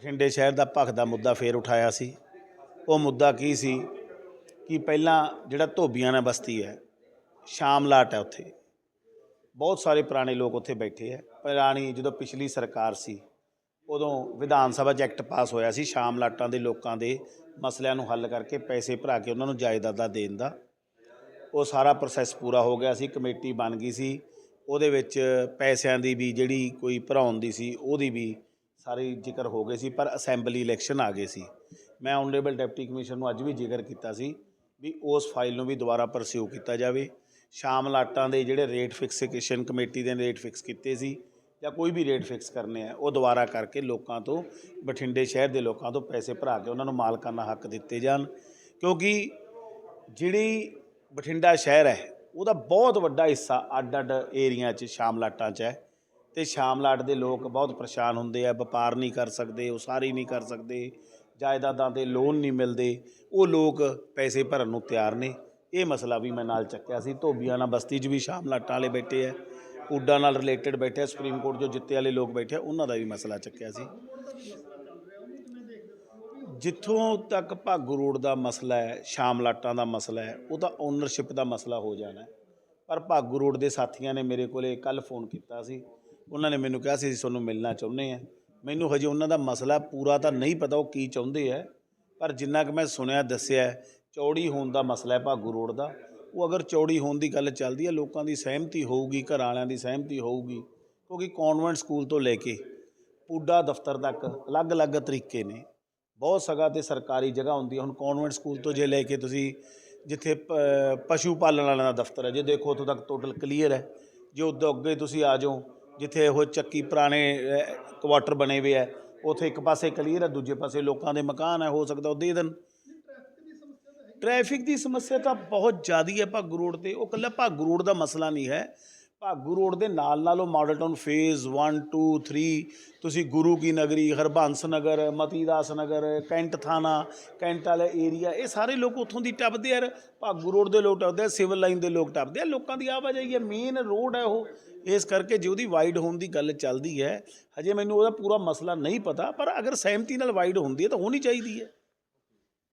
ਬਠਿੰਡੇ ਸ਼ਹਿਰ ਦਾ ਭਖ ਦਾ ਮੁੱਦਾ ਫੇਰ ਉਠਾਇਆ ਸੀ। ਉਹ ਮੁੱਦਾ ਕੀ ਸੀ ਕਿ ਪਹਿਲਾਂ ਜਿਹੜਾ ਧੋਬੀਆਂ ਨਾਲ ਬਸਤੀ ਹੈ ਸ਼ਾਮਲਾਟ ਹੈ ਉੱਥੇ। ਬਹੁਤ ਸਾਰੇ ਪੁਰਾਣੇ ਲੋਕ ਉੱਥੇ ਬੈਠੇ ਹੈ। ਪੁਰਾਣੀ ਜਦੋਂ ਪਿਛਲੀ ਸਰਕਾਰ ਸੀ, ਉਦੋਂ ਵਿਧਾਨ ਸਭਾ 'ਚ ਐਕਟ ਪਾਸ ਹੋਇਆ ਸੀ ਸ਼ਾਮਲਾਟਾਂ ਦੇ ਲੋਕਾਂ ਦੇ ਮਸਲਿਆਂ ਨੂੰ ਹੱਲ ਕਰਕੇ ਪੈਸੇ ਭਰਾ ਕੇ ਉਹਨਾਂ ਨੂੰ ਜਾਇਦਾਦਾਂ ਦੇਣ ਦਾ। ਉਹ ਸਾਰਾ ਪ੍ਰੋਸੈਸ ਪੂਰਾ ਹੋ ਗਿਆ ਸੀ, ਕਮੇਟੀ ਬਣ ਗਈ ਸੀ। ਉਹਦੇ ਵਿੱਚ ਪੈਸਿਆਂ ਦੀ ਵੀ ਜਿਹੜੀ ਕੋਈ ਭਰਾਉਣ ਦੀ ਸੀ, ਉਹਦੀ ਵੀ ਸਾਰੇ ਜ਼ਿਕਰ ਹੋ ਗਏ ਸੀ, ਪਰ ਅਸੈਂਬਲੀ ਇਲੈਕਸ਼ਨ ਆ ਗਏ ਸੀ। ਮੈਂ ਆਨਰੇਬਲ ਡਿਪਟੀ ਕਮਿਸ਼ਨਰ ਨੂੰ ਅੱਜ ਵੀ ਜ਼ਿਕਰ ਕੀਤਾ ਸੀ ਵੀ ਉਸ ਫਾਈਲ ਨੂੰ ਵੀ ਦੁਬਾਰਾ ਪਰਸਿਊ ਕੀਤਾ ਜਾਵੇ। ਸ਼ਾਮ ਲਾਟਾਂ ਦੇ ਜਿਹੜੇ ਰੇਟ ਫਿਕਸੇਸ਼ਨ ਕਮੇਟੀ ਦੇ ਰੇਟ ਫਿਕਸ ਕੀਤੇ ਸੀ ਜਾਂ ਕੋਈ ਵੀ ਰੇਟ ਫਿਕਸ ਕਰਨੇ ਆ, ਉਹ ਦੁਬਾਰਾ ਕਰਕੇ ਲੋਕਾਂ ਤੋਂ, ਬਠਿੰਡੇ ਸ਼ਹਿਰ ਦੇ ਲੋਕਾਂ ਤੋਂ ਪੈਸੇ ਭਰਾ ਕੇ ਉਹਨਾਂ ਨੂੰ ਮਾਲਕਾਨਾ ਹੱਕ ਦਿੱਤੇ ਜਾਣ। ਕਿਉਂਕਿ ਜਿਹੜੀ ਬਠਿੰਡਾ ਸ਼ਹਿਰ ਹੈ, ਉਹਦਾ ਬਹੁਤ ਵੱਡਾ ਹਿੱਸਾ ਅੱਡ ਅੱਡ ਏਰੀਆ 'ਚ ਸ਼ਾਮ ਲਾਟਾਂ 'ਚ ਹੈ। ਤੇ ਸ਼ਾਮਲਾਟ ਦੇ ਲੋਕ ਬਹੁਤ ਪਰੇਸ਼ਾਨ ਹੁੰਦੇ ਆ, ਵਪਾਰ ਨਹੀਂ ਕਰ ਸਕਦੇ, ਉਸਾਰੀ ਨਹੀਂ ਕਰ ਸਕਦੇ, ਜਾਇਦਾਦਾਂ ਦੇ ਲੋਨ ਨਹੀਂ ਮਿਲਦੇ, ਉਹ ਲੋਕ ਪੈਸੇ ਭਰਨ ਨੂੰ ਤਿਆਰ ਨੇ। ਇਹ ਮਸਲਾ ਵੀ ਮੈਂ ਨਾਲ ਚੱਕਿਆ ਸੀ, ਧੋਬੀਆਂ ਨਾਲ ਬਸਤੀ 'ਚ ਵੀ ਸ਼ਾਮਲਾਟਾਂ ਵਾਲੇ ਬੈਠੇ ਆ ਉਡਾਂ ਨਾਲ ਰਿਲੇਟਡ ਬੈਠੇ ਸੁਪਰੀਮ ਕੋਰਟ 'ਚੋਂ ਜਿੱਤੇ ਵਾਲੇ ਲੋਕ ਬੈਠੇ ਉਹਨਾਂ ਦਾ ਵੀ ਮਸਲਾ ਚੱਕਿਆ ਸੀ। ਜਿੱਥੋਂ ਤੱਕ ਭਾਗੂ ਰੋਡ ਦਾ ਮਸਲਾ ਹੈ ਸ਼ਾਮਲਾਟਾਂ ਦਾ ਮਸਲਾ ਹੈ, ਉਹ ਤਾਂ ਓਨਰਸ਼ਿਪ ਦਾ ਮਸਲਾ ਹੋ ਜਾਣਾ ਪਰ ਭਾਗੂ ਰੋਡ ਦੇ ਸਾਥੀਆਂ ਨੇ ਮੇਰੇ ਕੋਲੇ ਕੱਲ ਫੋਨ ਕੀਤਾ ਸੀ ਉਹਨਾਂ ਨੇ ਮੈਨੂੰ ਕਿਹਾ ਸੀ, ਅਸੀਂ ਤੁਹਾਨੂੰ ਮਿਲਣਾ ਚਾਹੁੰਦੇ ਆ ਮੈਨੂੰ ਹਜੇ ਉਹਨਾਂ ਦਾ ਮਸਲਾ ਪੂਰਾ ਤਾਂ ਨਹੀਂ ਪਤਾ ਉਹ ਕੀ ਚਾਹੁੰਦੇ ਆ, ਪਰ ਜਿੰਨਾ ਕਿ ਮੈਂ ਸੁਣਿਆ, ਦੱਸਿਆ, ਚੌੜੀ ਹੋਣ ਦਾ ਮਸਲਾ ਹੈ ਭਾਗੂ ਰੋਡ ਦਾ। ਉਹ ਅਗਰ ਚੌੜੀ ਹੋਣ ਦੀ ਗੱਲ ਚੱਲਦੀ ਹੈ, ਲੋਕਾਂ ਦੀ ਸਹਿਮਤੀ ਹੋਊਗੀ ਘਰ ਵਾਲਿਆਂ ਦੀ ਸਹਿਮਤੀ ਹੋਊਗੀ, ਕਿਉਂਕਿ ਕਨਵੈਂਟ ਸਕੂਲ ਤੋਂ ਲੈ ਕੇ ਪੂਡਾ ਦਫ਼ਤਰ ਤੱਕ ਅਲੱਗ-ਅਲੱਗ ਤਰੀਕੇ ਨੇ। ਬਹੁਤ ਸਗਾ ਤੇ ਸਰਕਾਰੀ ਜਗ੍ਹਾ ਹੁੰਦੀ ਹੈ। ਹੁਣ ਕਨਵੈਂਟ ਸਕੂਲ ਤੋਂ ਜੇ ਲੈ ਕੇ ਤੁਸੀਂ ਜਿੱਥੇ ਪ- ਪਸ਼ੂ ਪਾਲਣ ਵਾਲਿਆਂ ਦਾ ਦਫ਼ਤਰ ਹੈ, ਜੇ ਦੇਖੋ ਉੱਥੋਂ ਤੱਕ ਟੋਟਲ ਕਲੀਅਰ ਹੈ। ਜੇ ਉਦੋਂ ਅੱਗੇ ਤੁਸੀਂ ਆ ਜਾਓ ਜਿੱਥੇ ਉਹ ਚੱਕੀ ਪੁਰਾਣੇ ਕੁਆਟਰ ਬਣੇ ਹੋਏ ਹੈ ਉੱਥੇ ਇੱਕ ਪਾਸੇ ਕਲੀਅਰ ਹੈ ਦੂਜੇ ਪਾਸੇ ਲੋਕਾਂ ਦੇ ਮਕਾਨ ਹੈ ਹੋ ਸਕਦਾ ਉਹ ਦੇ ਦੇਣ ਟ੍ਰੈਫਿਕ ਦੀ ਸਮੱਸਿਆ ਤਾਂ ਬਹੁਤ ਜ਼ਿਆਦੀ ਹੈ ਭਾਗੂ ਰੋਡ ਤੇ, ਉਹ ਕੱਲਾ ਭਾਗੂ ਰੋਡ ਦਾ ਮਸਲਾ ਨਹੀਂ ਹੈ। ਭਾਗੂ ਰੋਡ ਦੇ ਨਾਲ ਨਾਲ ਉਹ ਮਾਡਲ ਟਾਊਨ ਫੇਜ਼ 1 2 3 ਤੁਸੀਂ ਗੁਰੂ ਕੀ ਨਗਰੀ, ਹਰਬੰਸ ਨਗਰ, ਮਤੀਦਾਸ ਨਗਰ, ਕੈਂਟ ਥਾਣਾ, ਕੈਂਟ ਵਾਲਾ ਏਰੀਆ ਇਹ ਸਾਰੇ ਲੋਕ ਉੱਥੋਂ ਦੀ ਟੱਪਦੇ ਆ ਭਾਗੂ ਰੋਡ ਦੇ ਲੋਕ ਟੱਪਦੇ ਆ ਸਿਵਲ ਲਾਈਨ ਦੇ ਲੋਕ ਟੱਪਦੇ ਆ। ਲੋਕਾਂ ਦੀ ਆਵਾਜਾਈ ਹੈ ਮੇਨ ਰੋਡ ਹੈ ਉਹ। ਇਸ ਕਰਕੇ ਜੇ ਉਹਦੀ ਵਾਈਡ ਹੋਣ ਦੀ ਗੱਲ ਚੱਲਦੀ ਹੈ, ਹਜੇ ਮੈਨੂੰ ਉਹਦਾ ਪੂਰਾ ਮਸਲਾ ਨਹੀਂ ਪਤਾ, ਪਰ ਅਗਰ ਸਹਿਮਤੀ ਨਾਲ ਵਾਈਡ ਹੁੰਦੀ ਹੈ ਤਾਂ ਹੋਣੀ ਚਾਹੀਦੀ ਹੈ।